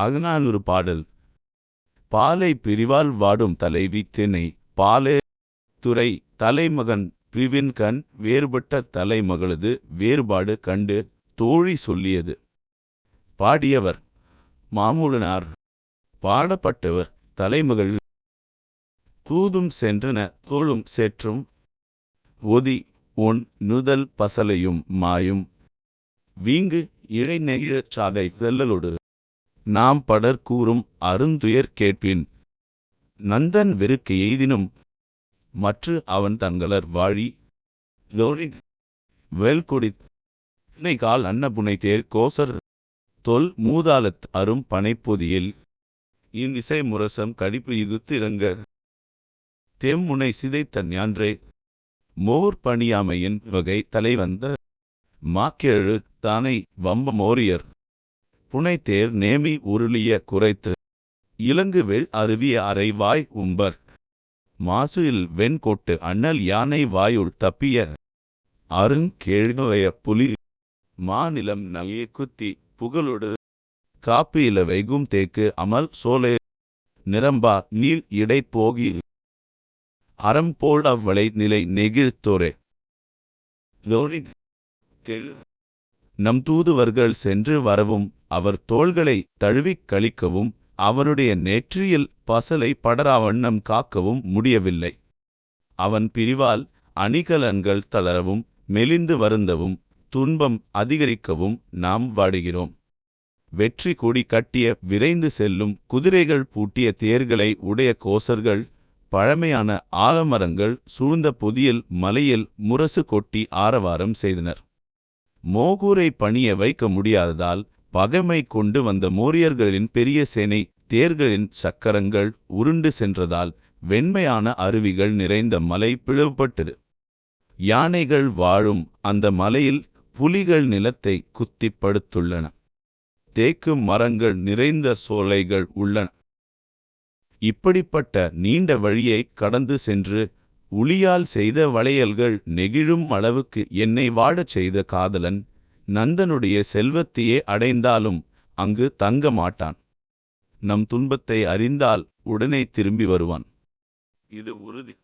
அகநானூறு பாடல். பாலை பிரிவால் வாடும் தலைவி தென்னை பாலே துறை தலைமகன் பிரிவின்கண் வேறுபட்ட தலைமகளது வேறுபாடு கண்டு தோழி சொல்லியது. பாடியவர் மாமூலனார். பாடப்பட்டவர் தலைமகள். தூதும் சென்றன தோளும் சேற்றும். ஒதி ஒன் நுதல் பசலையும் மாயும். வீங்கு இழை நெகிழச் சாதை வெல்லலொடு நாம் படர் கூறும் அருந்துயர் கேட்பின். நந்தன் வெறுக்கு எய்தினும் மற்று அவன் தங்களர் வாழி லோரி வெல்குடி கால் அன்னபுனை தேர் கோசர் தொல் மூதாலத் அரும் பனைப்பொதியில் இன் இசை முரசம் கடிப்பு இகுத்து இறங்க தெம்முனை சிதைத்த ஞான்றே மோர் பணியாமையின் வகை தலைவந்த மாக்கேழு தானை வம்ப மோரியர் புனைத்தேர் நேமி உருளிய குறைத்து இலங்கு வெள் அருவிய அரை வாய் உம்பர். மாசுயில் வெண்கொட்டு அண்ணல் யானை வாயுள் தப்பிய. அருங்கேழ்கவைய புலி. மாநிலம் நகைய குத்தி புகழொடு காப்பியில வைகும் தேக்கு அமல் சோலை. நிரம்பா நீள் இடை போகி. அறம் போல் அவ்வளை நிலை நெகிழ்த்தோரே நம் தூதுவர்கள் சென்று வரவும் அவர் தோள்களை தழுவிக் கழிக்கவும் அவனுடைய நெற்றியில் பசலை படராவண்ணம் காக்கவும் முடியவில்லை. அவன் பிரிவால் அணிகலன்கள் தளரவும் மெலிந்து வருந்தவும் துன்பம் அதிகரிக்கவும் நாம் வாடுகிறோம். வெற்றி கொடி கட்டிய விரைந்து செல்லும் குதிரைகள் பூட்டிய தேர்களை உடைய கோசர்கள் பழமையான ஆலமரங்கள் சூழ்ந்த பொதியில் மலையில் முரசு கொட்டி ஆரவாரம் செய்தனர். மோகூரை பணிய வைக்க முடியாததால் பகைமை கொண்டு வந்த மோரியர்களின் பெரிய சேனை தேர்களின் சக்கரங்கள் உருண்டு சென்றதால் வெண்மையான அருவிகள் நிறைந்த மலை பிளவுபட்டது. யானைகள் வாழும் அந்த மலையில் புலிகள் நிலத்தை குத்தி படுத்துள்ளன தேக்கு மரங்கள் நிறைந்த சோலைகள் உள்ளன. இப்படிப்பட்ட நீண்ட வழியை கடந்து சென்று உளியால் செய்த வளையல்கள் நெகிழும் அளவுக்கு என்னை வாடச் செய்த காதலன் நந்தனுடைய செல்வத்தையே அடைந்தாலும் அங்கு தங்க மாட்டான் நம் துன்பத்தை அறிந்தால் உடனே திரும்பி வருவான். இது உறுதி.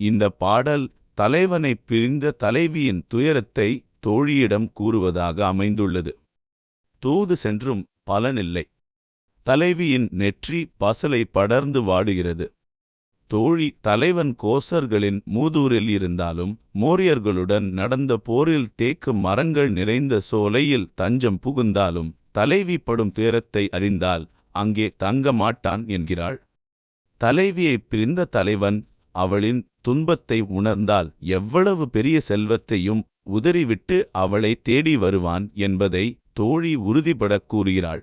இந்த பாடல் தலைவனை பிரிந்த தலைவியின் துயரத்தை தோழியிடம் கூறுவதாக அமைந்துள்ளது. தூது சென்றும் பலனில்லை. தலைவியின் நெற்றி பசலை படர்ந்து வாடுகிறது. தோழி தலைவன் கோசர்களின் மூதூரில் இருந்தாலும் மோரியர்களுடன் நடந்த போரில் தேக்கு மரங்கள் நிறைந்த சோலையில் தஞ்சம் புகுந்தாலும் தலைவி படும் துயரத்தை அறிந்தால் அங்கே தங்க மாட்டான் என்கிறாள். தலைவியை பிரிந்த தலைவன் அவளின் துன்பத்தை உணர்ந்தால் எவ்வளவு பெரிய செல்வத்தையும் உதறிவிட்டு அவளை தேடி வருவான் என்பதை தோழி உறுதிபடக் கூறுகிறாள்.